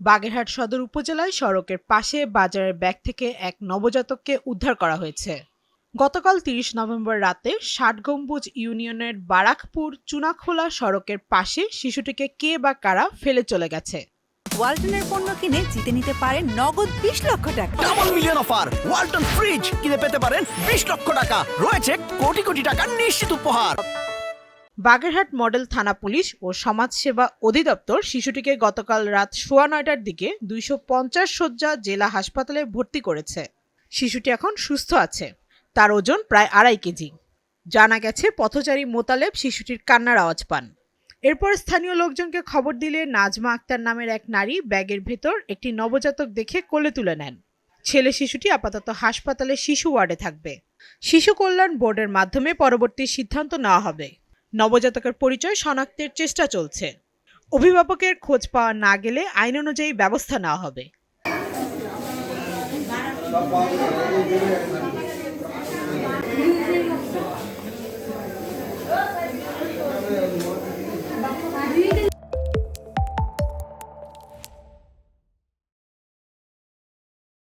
বাগেরহাট সদর উপজেলায় সড়কের পাশে বাজারের ব্যাগ থেকে এক নবজাতককে উদ্ধার করা হয়েছে। গতকাল তিরিশ নভেম্বর রাতে ষাট গম্বুজ ইউনিয়নের বারাকপুর চুনাখোলা সড়কের পাশে শিশুটিকে কে বা কারা ফেলে চলে গেছে। ওয়ালটনের পণ্য কিনে জিতে নিতে পারেন নগদ বিশ লক্ষ টাকা। Double million offer Walton fridge কিনে পেতে পারেন বিশ লক্ষ টাকা। রয়েছে কোটি কোটি টাকার নিশ্চিত উপহার। বাগেরহাট মডেল থানা পুলিশ ও সমাজসেবা অধিদপ্তর শিশুটিকে গতকাল রাত সোয়া নয়টার দিকে দুইশো পঞ্চাশ শয্যা জেলা হাসপাতালে ভর্তি করেছে। শিশুটি এখন সুস্থ আছে। তার ওজন প্রায় আড়াই কেজি। জানা গেছে, পথচারী মোতালেব শিশুটির কান্নার আওয়াজ পান। এরপর স্থানীয় লোকজনকে খবর দিলে নাজমা আক্তার নামের এক নারী ব্যাগের ভেতর একটি নবজাতক দেখে কোলে তুলে নেন। ছেলে শিশুটি আপাতত হাসপাতালে শিশু ওয়ার্ডে থাকবে। শিশু কল্যাণ বোর্ডের মাধ্যমে পরবর্তী সিদ্ধান্ত নেওয়া হবে। নবজাতকের পরিচয় শনাক্তের চেষ্টা চলছে। অভিভাবকের খোঁজ পাওয়া না গেলে আইন অনুযায়ী ব্যবস্থা নেওয়া হবে।